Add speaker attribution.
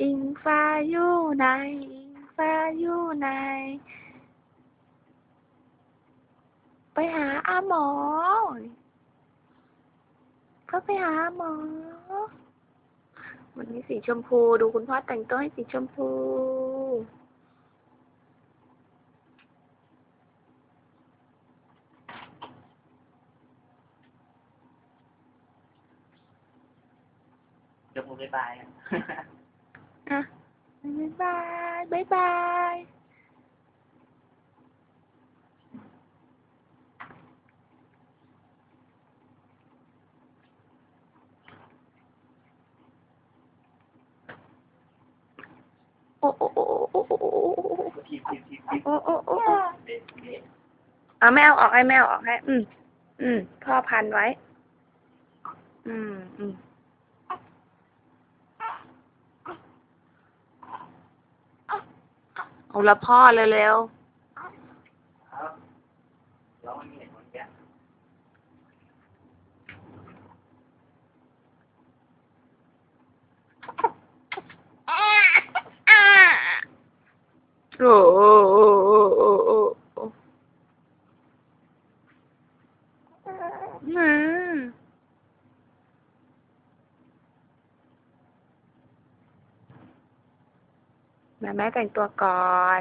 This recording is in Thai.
Speaker 1: อิงฟ้าอยู่ไหนอิงฟ้าอยู่ไหนไปหาอาหมอก็ไปหาหมอวันนี้สีชมพูดูคุณพ่อแต่งตัวให้สีชมพู
Speaker 2: เดี๋ยวผมบ๊ายบาย อะ
Speaker 1: บ๊ายบายบ๊ายบายโอ้โอ้โอ้โอ้โอ้โอ้โอ้
Speaker 2: ทีทีทีที
Speaker 1: โอ้โอ้โอ้
Speaker 2: เด็ดเด็ด
Speaker 1: เอาแมวออกให้แมวออกให้ อืม อืมพ่อพันไว้ อืมอืม เอละพ่อเร็วๆโอ้โอ้โอ้โอ้โอ้อืมแม่ แม่แต่งตัวก่อน